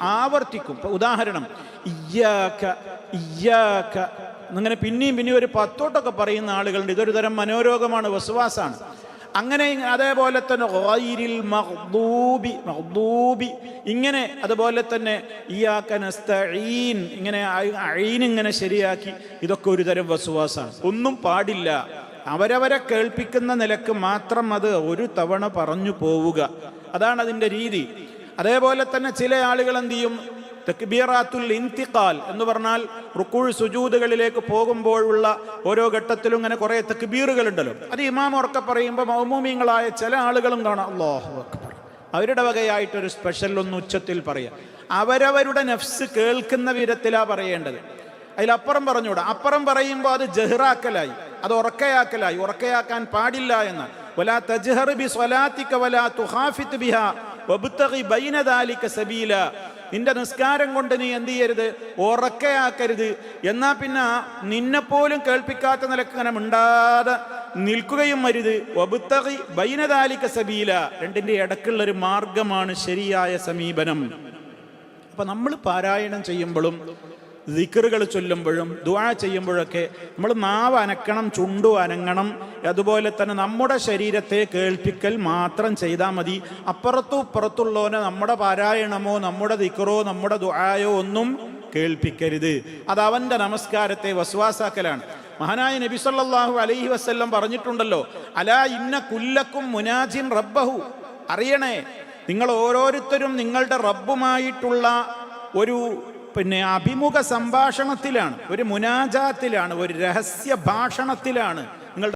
ആവർത്തിക്കും. ഉദാഹരണം അങ്ങനെ പിന്നെയും പിന്നെയും ഒരു പത്തോട്ടൊക്കെ പറയുന്ന ആളുകളുണ്ട്. ഇതൊരു തരം മനോരോഗമാണ് വസുവാസാണ്. അങ്ങനെ അതേപോലെ തന്നെ ഗൈരിൽ മഹ്ദൂബി മഹ്ദൂബി ഇങ്ങനെ അതുപോലെ തന്നെ ഇയാക്ക നസ്തഈൻ ഇങ്ങനെ അഴീൻ ഇങ്ങനെ ശരിയാക്കി. ഇതൊക്കെ ഒരു തരം വസുവാസാണ്. ഒന്നും പാടില്ല. അവരവരെ കേൾപ്പിക്കുന്ന നിലയ്ക്ക് മാത്രം അത് ഒരു തവണ പറഞ്ഞു പോവുക. അതാണ് അതിന്റെ രീതി. അതേപോലെ തന്നെ ചില ആളുകൾ എന്ത് ചെയ്യും? തക്ബീറാത്തുൽ ഇന്തിഖാൽ എന്ന് പറഞ്ഞാൽ റുക്കൂൾ സുജൂദുകളിലേക്ക് പോകുമ്പോഴുള്ള ഓരോ ഘട്ടത്തിലും ഇങ്ങനെ കുറേ തക്ബീറുകൾ ഉണ്ടല്ലോ അത് ഇമാം ഉറക്കെ പറയുമ്പോൾ മൗമൂമിയങ്ങളായ ചില ആളുകളും കാണാം. അള്ളാഹു അക്ബർ. അവരുടെ വകയായിട്ടൊരു സ്പെഷ്യൽ ഒന്ന് ഉച്ചത്തിൽ പറയാം. അവരവരുടെ നഫ്സ് കേൾക്കുന്ന വിധത്തിലാ പറയേണ്ടത്. അതിലപ്പുറം പറഞ്ഞുകൂടാ അപ്പുറം പറയുമ്പോൾ അത് ജഹ്റാക്കലായി. അത് ഉറക്കയാക്കലായി. ഉറക്കയാക്കാൻ പാടില്ല എന്ന് വലാ തജ്ഹർ ബി സ്വലാത്തിക വലാ ബിഹാ. സബീല. നിന്റെ നിസ്കാരം കൊണ്ട് നീ എന്ത് ചെയ്യരുത്? ഉറക്കയാക്കരുത്. എന്നാ പിന്നെ നിന്നെപ്പോലും കേൾപ്പിക്കാത്ത നിലയ്ക്ക് അങ്ങനെ മിണ്ടാതെ നിൽക്കുകയും അരുത്. ഒബുത്തകി ബൈനതാലിക്ക സബീല. രണ്ടിന്റെ ഇടക്കുള്ള ഒരു മാർഗമാണ് ശരിയായ സമീപനം. അപ്പൊ നമ്മൾ പാരായണം ചെയ്യുമ്പോഴും ദിക്കറുകൾ ചൊല്ലുമ്പോഴും ദുവാ ചെയ്യുമ്പോഴൊക്കെ നമ്മൾ നാവ് അനക്കണം ചുണ്ടു അനങ്ങണം. അതുപോലെ തന്നെ നമ്മുടെ ശരീരത്തെ കേൾപ്പിക്കൽ മാത്രം ചെയ്താൽ മതി. അപ്പുറത്തും ഇപ്പുറത്തുള്ളവനെ നമ്മുടെ പാരായണമോ നമ്മുടെ ദിക്കറോ നമ്മുടെ ദുആയോ ഒന്നും കേൾപ്പിക്കരുത്. അത് അവന്റെ നമസ്കാരത്തെ വസ്വാസാക്കലാണ്. മഹാനായ നബി സല്ലല്ലാഹു അലൈഹി വസല്ലം പറഞ്ഞിട്ടുണ്ടല്ലോ അലാ ഇന്ന കുല്ലക്കും മുനാജിൻ റബ്ബഹു. അറിയണേ നിങ്ങൾ ഓരോരുത്തരും നിങ്ങളുടെ റബ്ബുമായിട്ടുള്ള ഒരു പിന്നെ അഭിമുഖ സംഭാഷണത്തിലാണ് ഒരു മുനാജാത്തിലാണ് ഒരു രഹസ്യ ഭാഷണത്തിലാണ്. നിങ്ങളുടെ